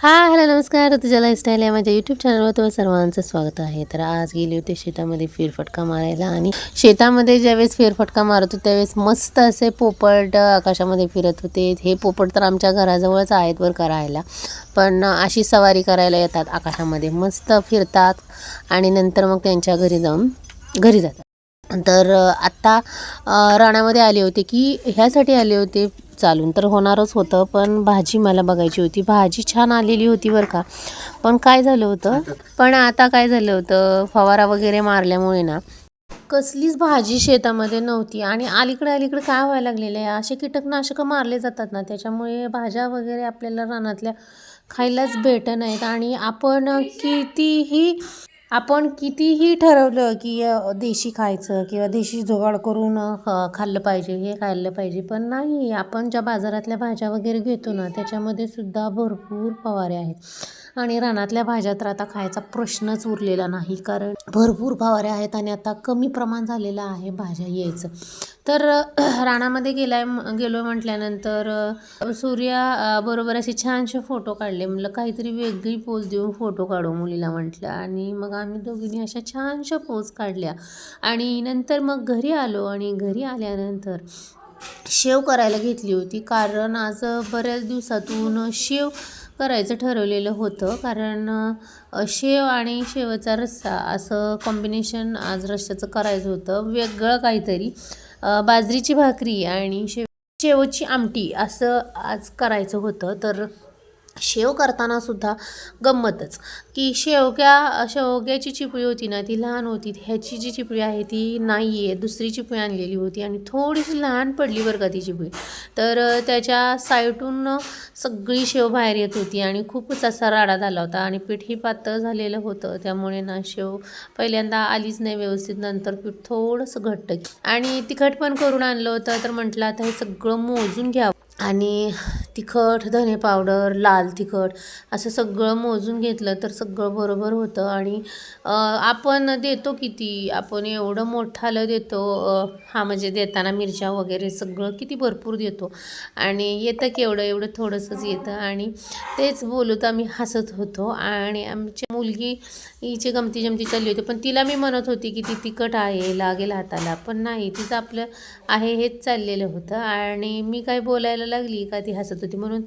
हा हॅलो नमस्कार. तुझ्या लाईफस्टाईल या माझ्या यूट्यूब चॅनलवर तुम्हाला सर्वांचं स्वागत आहे. तर आज गेली होते शेतामध्ये फेरफटका मारायला आणि शेतामध्ये ज्यावेळेस फेरफटका मारत होते त्यावेळेस मस्त असे पोपट आकाशामध्ये फिरत होते. हे पोपट तर आमच्या घराजवळच आहेत वर करायला पण अशी सवारी करायला येतात आकाशामध्ये. मस्त फिरतात आणि नंतर मग त्यांच्या घरी जाऊन घरी जातात. तर आत्ता राणामध्ये रानामध्ये आले होते की ह्यासाठी आले होते चालून तर होणारच होतं पण भाजी मला बघायची होती. भाजी छान आलेली होती बरं का. पण काय झालं होतं? पण आता काय झालं होतं? फवारा वगैरे मारल्यामुळे ना कसलीच भाजी शेतामध्ये नव्हती आणि अलीकडे अलीकडे काय व्हायला लागलेलं आहे? असे कीटकनाशकं मारले जातात ना त्याच्यामुळे भाज्या वगैरे आपल्याला रानातल्या खायलाच भेटत नाहीत. आणि आपण कितीही आपण कितीही ठरवलं की देशी खायचं किंवा देशी जुगाड करून खाल्लं पाहिजे हे खाल्लं पाहिजे पण नाही. आपण ज्या बाजारातल्या भाज्या वगैरे घेतो ना त्याच्यामध्ये सुद्धा भरपूर फवारे आहेत. आणि रानातल्या भाज्या तर आता खायचा प्रश्नच उरलेला नाही कारण भरपूर फवारे आहेत आणि आता कमी प्रमाण झालेलं आहे भाज्या यायचं. तर रानामध्ये गेलाय गेलो म्हटल्यानंतर सूर्या बरोबर असे छानसे फोटो काढले. म्हटलं काहीतरी वेगळी पोज देऊन फोटो काढू मुलीला म्हटलं. आणि मग आम्ही दोघींनी अशा छानशा पोज काढल्या. आणि नंतर मग घरी आलो. आणि घरी आल्यानंतर शेव करायला घेतली होती. कारण आज बऱ्याच दिवसातून शेव करायचं ठरवलेलं होतं. कारण शेव आणि शेवचा रस्सा असं कॉम्बिनेशन आज रस्स्याचं करायचं होतं. वेगळं काहीतरी. बाजरीची भाकरी आणि शेव शेवची आमटी असं आज करायचं होतं. तर शेव करताना सुद्धा गंमतच. की शेवग्या शेवग्याची चिपळी होती ना ती लहान होती. ह्याची जी चिपळी आहे ती नाही आहे दुसरी चिपळी आणलेली होती आणि थोडीशी लहान पडली बरं का ती चिपळी. तर त्याच्या साईटून सगळी शेव बाहेर येत होती आणि खूपच असा राडा झाला होता आणि पीठही पातळ झालेलं होतं. त्यामुळे ना शेव पहिल्यांदा आलीच नाही व्यवस्थित. नंतर पीठ थोडंसं घट्ट आणि तिखट पण करून आणलं होतं. तर म्हटलं आता हे सगळं मोजून घ्यावं. आणि तिखट धने पावडर लाल तिखट असं सगळं मोजून घेतलं तर सगळं बरोबर होतं. आणि आपण देतो किती? आपण एवढं मोठालं देतो हा म्हणजे देताना मिरच्या वगैरे सगळं किती भरपूर देतो. आणि येतं केवढं एवढं थोडंसंच येतं. आणि तेच बोलत आम्ही हसत होतो. आणि आमची मुलगी हिची गमती जमती चालली होती. पण तिला मी म्हणत होती की ती तिखट आहे लागेल हाताला. पण नाही तिचं आपलं आहे हेच चाललेलं होतं. आणि मी काय बोलायला लागली का ती हसत होती म्हणून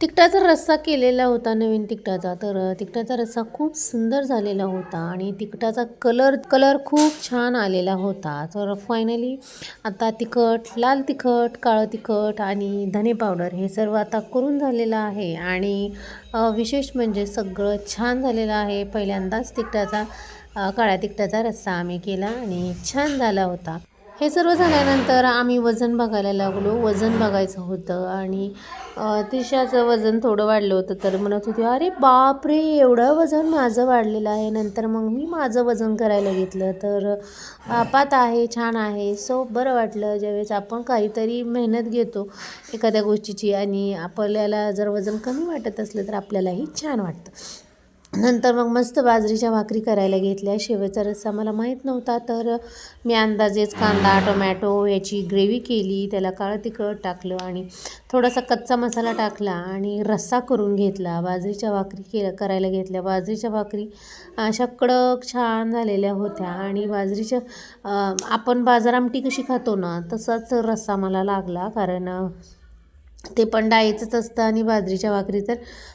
तिखटाचा रस्सा केलेला होता नवीन तिखटाचा तर तिखटाचा रस्सा खूप सुंदर झालेला होता आणि तिखटाचा कलर कलर खूप छान आलेला होता. तर फायनली आता तिखट लाल तिखट काळं तिखट आणि धने पावडर हे सर्व आता करून झालेलं आहे आणि विशेष म्हणजे सगळं छान झालेलं आहे. पहिल्यांदाच तिखटाचा काळ्या तिखटाचा रस्सा आम्ही केला आणि छान झाला होता. हे सर्व झाल्यानंतर आम्ही वजन बघायला लागलो. वजन बघायचं होतं आणि तिशाचं वजन थोडं वाढलं होतं. तर म्हणत होती अरे बापरे एवढं वजन माझं वाढलेलं आहे. नंतर मग मी माझं वजन करायला घेतलं. तर पात आहे छान आहे. सो बरं वाटलं. ज्यावेळेस आपण काहीतरी मेहनत घेतो एखाद्या गोष्टीची आणि आपल्याला जर वजन कमी वाटत असलं तर आपल्यालाही छान वाटतं. नंतर मग मस्त बाजरीच्या भाकरी करायला घेतल्या. शेवेचा रस्सा मला माहीत नव्हता तर मी अंदाजेच कांदा टोमॅटो याची ग्रेव्ही केली. त्याला काळं तिखट टाकलं आणि थोडासा कच्चा मसाला टाकला आणि रस्सा करून घेतला. बाजरीच्या भाकरी के करायला घेतल्या. बाजरीच्या भाकरी अशा कडक छान झालेल्या होत्या आणि बाजरीच्या आपण बाजार आमटी कशी खातो ना तसाच रस्सा मला लागला. कारण ते पण डाळीचंच असतं आणि बाजरीच्या भाकरी तर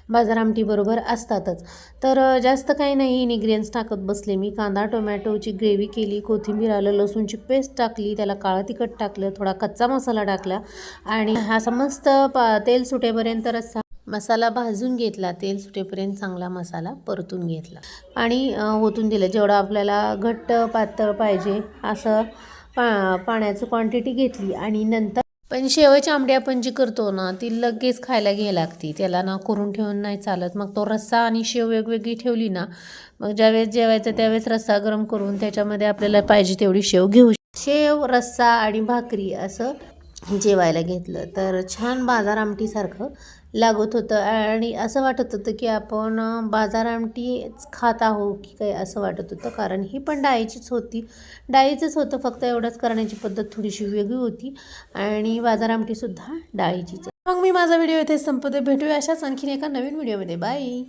बाजार आमटीबरोबर असतातच. तर जास्त काही नाही इनिग्रियन्स टाकत बसले मी. कांदा टोमॅटोची ग्रेव्ही केली कोथिंबीर आलं लसूणची पेस्ट टाकली त्याला काळं तिखट टाकलं थोडा कच्चा मसाला टाकला आणि हा समस्त पा तेल सुटेपर्यंत रस्सा मसाला भाजून घेतला. तेल सुटेपर्यंत चांगला मसाला परतून घेतला आणि ओतून दिलं. जेवढं आपल्याला घट्ट पातळ पाहिजे असं पा पाण्याचं क्वांटिटी घेतली आणि नंतर पण शेवयाची आमटी आपण जी करतो ना ती लगेच खायला घ्यायला लागते. त्याला ना करून ठेवून नाही चालत. मग तो रस्सा आणि शेव वेगवेगळी ठेवली ना मग ज्यावेळेस जेवायचं त्यावेळेस रस्सा गरम करून त्याच्यामध्ये आपल्याला पाहिजे तेवढी शेव घेऊ शेव रस्सा आणि भाकरी असं जेवायला घेतलं. तर छान बाजार आमटीसारखं लागत होतं. आणि असं वाटत होतं की आपण बाजार आमटीच खात आहो की काय असं वाटत होतं. कारण ही पण डाळीचीच होती. डाळीचंच होतं. फक्त एवढंच करण्याची पद्धत थोडीशी वेगळी होती. आणि बाजार आमटीसुद्धा डाळीचीच. मग मी माझा व्हिडिओ इथे संपवते. भेटूया अशाच आणखीन एका नवीन व्हिडिओमध्ये. बाय.